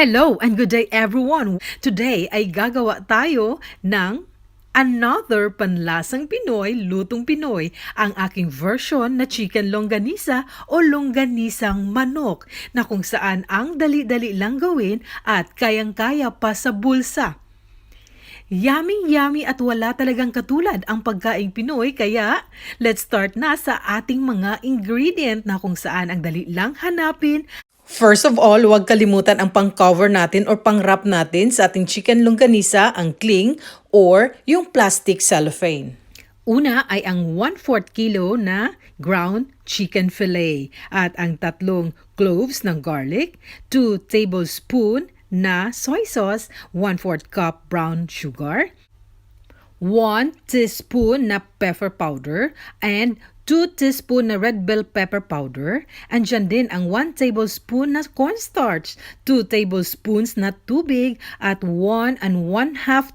Hello and good day everyone! Today ay gagawa tayo ng another panlasang Pinoy, lutong Pinoy, ang aking version na chicken longganisa o longganisang manok na kung saan ang dali-dali lang gawin at kayang-kaya pa sa bulsa. Yummy-yummy at wala talagang katulad ang pagkaing Pinoy kaya let's start na sa ating mga ingredient na kung saan ang dali lang hanapin First of all, huwag kalimutan ang pang-cover natin or pang-wrap natin sa ating chicken longganisa, ang cling or yung plastic cellophane. Una ay ang 1/4 kilo na ground chicken fillet at ang tatlong cloves ng garlic, 2 tablespoon na soy sauce, 1/4 cup brown sugar, 1 teaspoon na pepper powder and 2 teaspoon na red bell pepper powder. Andyan din ang 1 tablespoon na cornstarch, 2 tablespoons na tubig at 1 and 1 half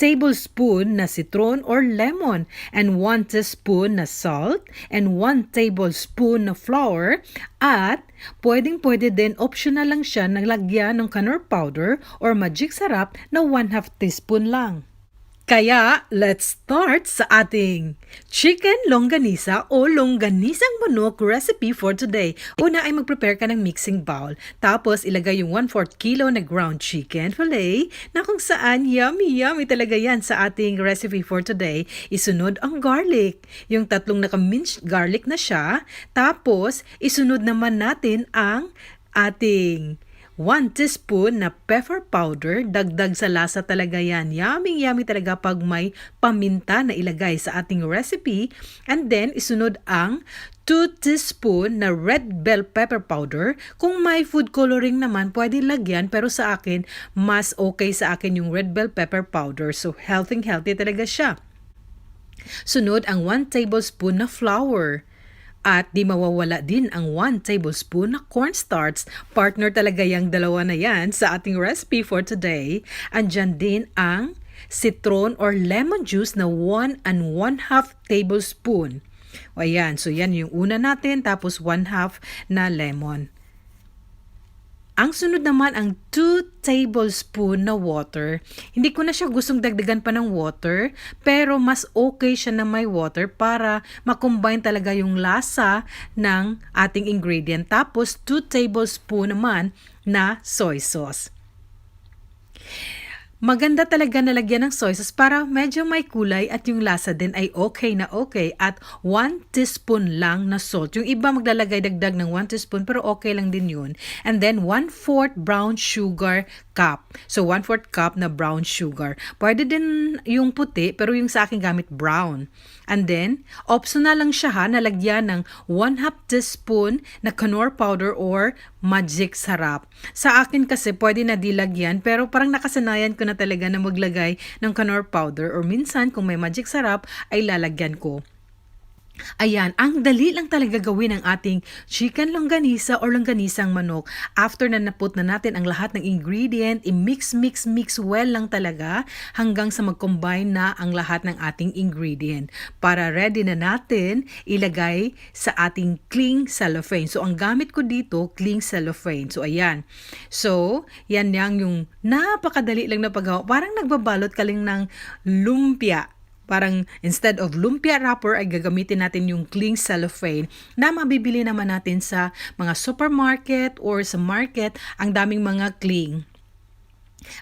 tablespoon na citron or lemon and 1 teaspoon na salt and 1 tablespoon na flour at pwedeng pwede din optional lang siya na lagyan ng canor powder or magic sarap na 1 half teaspoon lang. Kaya, let's start sa ating chicken longganisa o longganisang manok recipe for today. Una ay mag-prepare ka ng mixing bowl. Tapos, ilagay yung 1/4 kilo na ground chicken fillet na kung saan yummy yummy talaga yan sa ating recipe for today. Isunod ang garlic. Yung tatlong naka-minced garlic na siya. Tapos, isunod naman natin ang ating 1 teaspoon na pepper powder. Dagdag sa lasa talaga yan. Yummy, yummy talaga pag may paminta na ilagay sa ating recipe. And then, isunod ang 2 teaspoon na red bell pepper powder. Kung may food coloring naman, pwede lagyan. Pero sa akin, mas okay sa akin yung red bell pepper powder. So, healthy, healthy talaga siya. Sunod ang 1 tablespoon na flour. At di mawawala din ang 1 tablespoon na cornstarch. Partner talaga yung dalawa na yan sa ating recipe for today. Andyan din ang citron or lemon juice na 1 and 1 half tablespoon. O ayan, so yan yung una natin, tapos 1 half na lemon. Ang sunod naman ang 2 tablespoon na water. Hindi ko na siya gustong dagdagan pa ng water, pero mas okay siya na may water para makombine talaga yung lasa ng ating ingredient. Tapos 2 tablespoon naman na soy sauce. Maganda talaga na lagyan ng soy sauce para medyo may kulay at yung lasa din ay okay na okay at 1 teaspoon lang na salt. Yung iba maglalagay dagdag ng 1 teaspoon pero okay lang din yun. And then 1 4 brown sugar cup. So 1 4 cup na brown sugar. Pwede din yung puti pero yung sa akin gamit brown. And then optional lang siya ha nalagyan ng 1 half teaspoon na canor powder or magic sarap. Sa akin kasi pwede na dilagyan pero parang nakasanayan ko na talaga na maglagay ng canor powder or minsan kung may magic sarap ay lalagyan ko. Ayan, ang dali lang talaga gawin ang ating chicken longganisa or longganisang manok. After na naput na natin ang lahat ng ingredient, i-mix, mix, mix well lang talaga hanggang sa mag-combine na ang lahat ng ating ingredient. Para ready na natin ilagay sa ating cling cellophane. So, ang gamit ko dito, cling cellophane. So, ayan. So, yan yang yung napakadali lang na paggawa. Parang nagbabalot ka lang ng lumpia Parang instead of lumpia wrapper ay gagamitin natin yung cling cellophane na mabibili naman natin sa mga supermarket or sa market ang daming mga cling.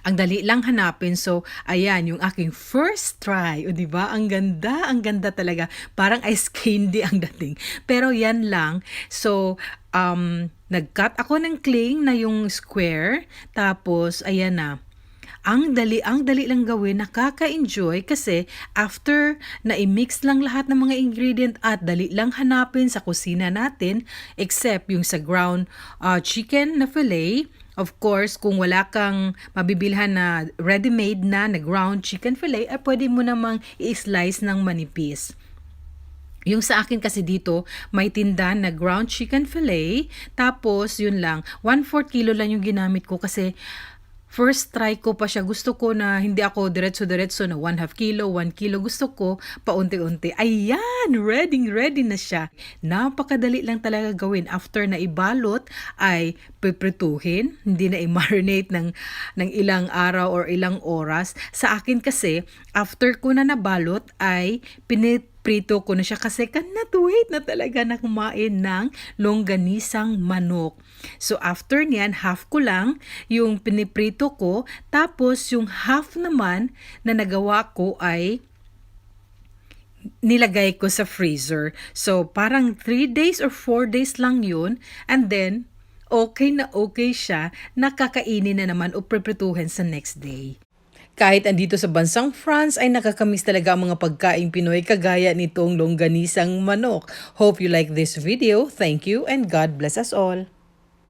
Ang dali lang hanapin. So, ayan, yung aking first try. O, di ba? Ang ganda, ang ganda talaga. Parang ice candy ang dating. Pero yan lang. So, um, nag-cut ako ng cling na yung square. Tapos, ayan na ang dali, ang dali lang gawin, nakaka-enjoy kasi after na i-mix lang lahat ng mga ingredient at dali lang hanapin sa kusina natin except yung sa ground uh, chicken na fillet, Of course, kung wala kang mabibilhan na ready-made na na ground chicken fillet, ay pwede mo namang i-slice ng manipis. Yung sa akin kasi dito, may tinda na ground chicken fillet. Tapos, yun lang, 1/4 kilo lang yung ginamit ko kasi First try ko pa siya. Gusto ko na hindi ako diretso-diretso na 1 half kilo, 1 kilo. Gusto ko paunti-unti. Ayan! Ready, ready na siya. Napakadali lang talaga gawin. After na ibalot, ay piprituhin. Hindi na i-marinate ng, ng ilang araw or ilang oras. Sa akin kasi, after ko na nabalot, ay pinit prito ko na siya kasi cannot wait na talaga na kumain ng longganisang manok. So after niyan, half ko lang yung piniprito ko, tapos yung half naman na nagawa ko ay nilagay ko sa freezer. So parang 3 days or 4 days lang yun and then okay na okay siya, nakakainin na naman o preprituhin sa next day. Kahit andito sa bansang France ay nakakamiss talaga ang mga pagkaing Pinoy kagaya nitong longganisang manok. Hope you like this video. Thank you and God bless us all.